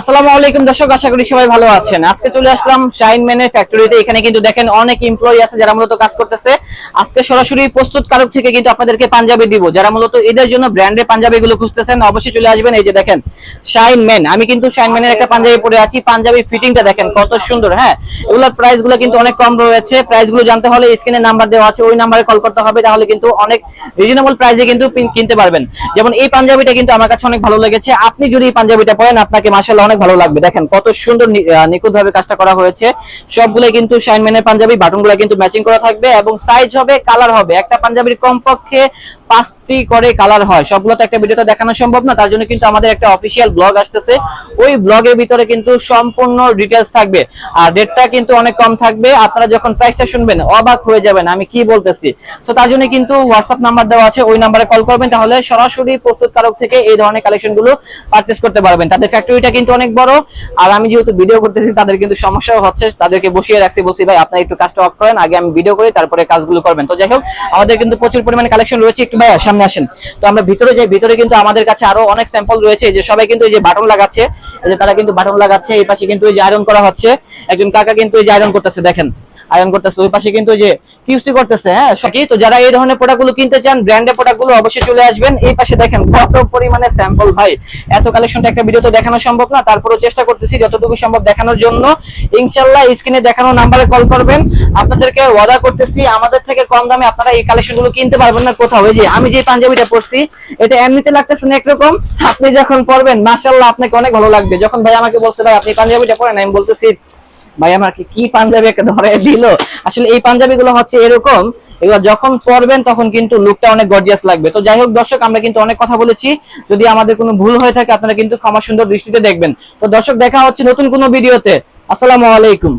আসসালামু আলাইকুম দর্শক, আশা করি সবাই ভালো আছেন। আজকে চলে আসলাম শাইন ম্যানের ফ্যাক্টরিতে এখানে কিন্তু দেখেন অনেক এমপ্লয়ি আছে যারা মূলত কাজ করতেছে। আজকে সরাসরি থেকে কিন্তু আপনাদেরকে পাঞ্জাবি দিব। যারা মূলত এদের জন্য ব্র্যান্ডের পাঞ্জাবি গুলো খুঁজতেছেন, অবশ্যই চলে আসবেন। এই যে দেখেন শাইন ম্যান আমি কিন্তু শাইন ম্যানের একটা পাঞ্জাবি পরে আছি। পাঞ্জাবি ফিটিংটা দেখেন, কত সুন্দর হ্যাঁ? এগুলোর প্রাইসগুলো কিন্তু অনেক কম রয়েছে। প্রাইসগুলো জানতে হলে স্ক্রিনে নাম্বার দেওয়া আছে। ওই নাম্বারে কল করতে হবে, তাহলে কিন্তু অনেক রিজনেবল প্রাইসে কিন্তু কিনতে পারবেন। যেমন এই পাঞ্জাবিটা কিন্তু আমার কাছে অনেক ভালো লেগেছে। আপনি যদি এই পাঞ্জাবিটা পরেন, আপনাকে অনেক ভালো লাগবে। দেখেন কত সুন্দর নিখুঁত ভাবে কাজটা করা হয়েছে। সবগুলো কিন্তু শাইনম্যানের পাঞ্জাবি, বাটনগুলো কিন্তু ম্যাচিং করা থাকবে এবং সাইজ হবে কালার হবে। একটা পাঞ্জাবির কমপক্ষে পাঁচটি করে কালার হয়। সবগুলো তো একটা ভিডিওতে দেখানো সম্ভব না, তার জন্য কিন্তু আমাদের একটা অফিসিয়াল ব্লগ আসতেছে। ওই ব্লগের ভিতরে কিন্তু সম্পূর্ণ ডিটেলস থাকবে। আর রেটটা কিন্তু অনেক কম থাকবে। আপনারা যখন প্রাইসটা শুনবেন, অবাক হয়ে যাবেন আমি কি বলতেছি। তো তার জন্য কিন্তু হোয়াটসঅ্যাপ নাম্বার দেওয়া আছে, ওই নাম্বারে কল করবেন, তাহলে সরাসরি প্রস্তুতকারক থেকে এই ধরনের কালেকশনগুলো পারচেস করতে পারবেন। তাদের ফ্যাক্টরিটা কিন্তু অনেক বড়। আর আমি যেহেতু ভিডিও করতেছি, তাদের কিন্তু সমস্যাও হচ্ছে, তাদেরকে বসিয়ে রাখছি, বলছি, ভাই, আপনারা একটু কাজটা অফ করেন, আগে আমি ভিডিও করি, তারপরে কাজগুলো করবেন। তো যাই হোক, আমাদের কিন্তু প্রচুর পরিমাণে কালেকশন রয়েছে। একটু ভাই সামনে আসেন। তো আমরা ভিতরে যাই, ভিতরে কিন্তু আমাদের কাছে আরও অনেক স্যাম্পল রয়েছে। যে সবাই কিন্তু এই যে বাটন লাগাচ্ছে, এই যে তারা কিন্তু বাটন লাগাচ্ছে, এই পাশে কিন্তু এই যে আয়রন করা হচ্ছে। একজন কাকা কিন্তু এই যে আয়রন করতেছে, দেখেন। আয়রন করতেছে, ওই পাশে কিন্তু যে কিউসি করতেছে হ্যাঁ? সকি তো যারা এই ধরনের প্রোডাক্টগুলো কিনতে চান ব্র্যান্ডের প্রোডাক্টগুলো অবশ্যই চলে আসবেন। এই পাশে দেখেন কত পরিমাণে স্যাম্পল ভাই। এত কালেকশনটা একটা ভিডিওতে দেখানো সম্ভব না, তারপরেও চেষ্টা করতেছি যতটুকু সম্ভব দেখানোর জন্য। ইনশাল্লাহ স্ক্রিনে দেখানো নাম্বারে কল করবেন। আপনাদেরকে ওয়াদা করতেছি, আমাদের থেকে কম দামে আপনারা এই কালেকশনগুলো কিনতে পারবেন না কোথাও। এই যে আমি যে পাঞ্জাবিটা পরছি, এটা এমনিতে লাগতেছে না একরকম। আপনি যখন পরবেন মাশাল্লাহ আপনাকে অনেক ভালো লাগবে। যখন ভাই আমাকে বলছে, ভাই, আপনি পাঞ্জাবিটা পরেন, আমি বলতেছি ভাই, আমাকে কি পাঞ্জাবি একটা ধরে দিল? আসলে এই পাঞ্জাবি গুলো হচ্ছে এরকম, এগুলো যখন পরবেন তখন কিন্তু লুকটা অনেক গর্জিয়াস লাগবে। তো যাই হোক দর্শক, আমরা কিন্তু অনেক কথা বলেছি। যদি আমাদের কোনো ভুল হয়ে থাকে, আপনারা কিন্তু ক্ষমা সুন্দর দৃষ্টিতে দেখবেন। তো দর্শক, দেখা হচ্ছে নতুন কোনো ভিডিওতে। আসসালামু আলাইকুম।